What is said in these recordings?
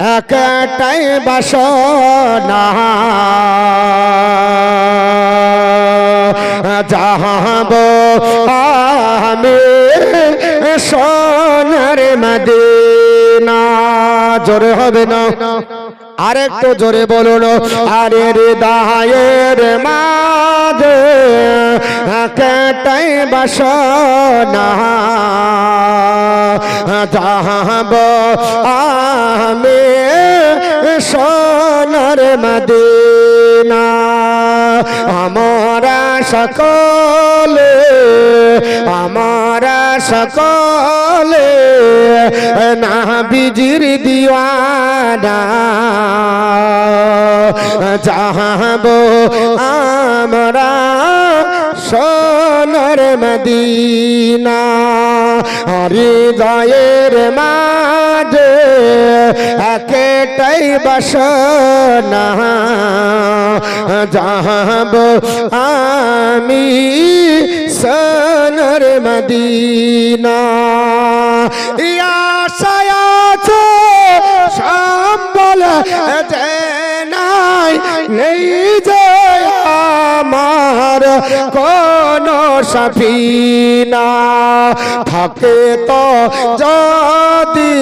একটাই বাসনা। যাহাব আমি সোনার মদিনা। জোরে হবে না। আরেকটু জোরে বলুন, আরে রে হৃদয়ের মাঝে একটাই বাসনা। যাহাব আমি সোনার মদিনা। আমরা সকলে আমরা সকলে না বিজির দিওয়ানা। যাহাব আমরা সোনার মদিনা হৃদয়ের মাঝে একটাই বাসনা, যাহাব আমি সোনার মদিনা। আছে, সম্বল যে নাই যে কোন সফিনা থাকে তো যদি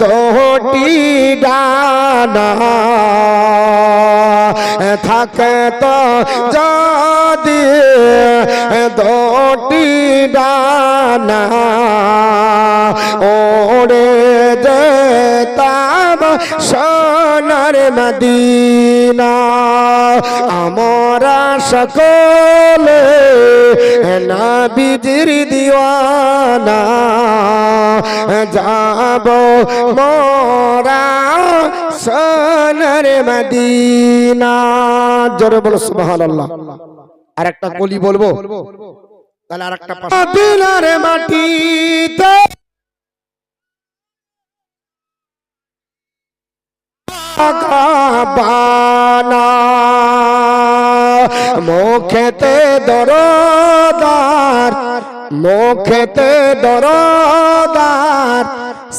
দোটি ডানা থাকে তো যদি দোটি ডানা ওড়ে যেতাম সোনার মদিনা। আমরা সকলে নবীজির দিওয়ানা, যাব মোরা সোনার মদিনা। জোরে বলো, সুবহানাল্লাহ। আর একটা কলি বলব? তাহলে আর একটা মাটিতে বানা মুখেতে দরদার মুখেতে দরদার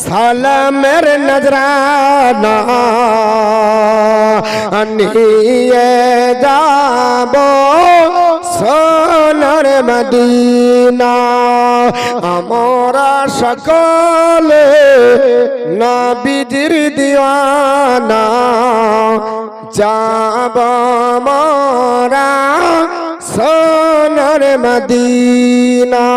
সালামের নজরানা। নিয়ে যাব। সোনার মদিনা। আমরা সকলে নবীজির দিওয়ানা। যাব মোরা সোনার মদিনা।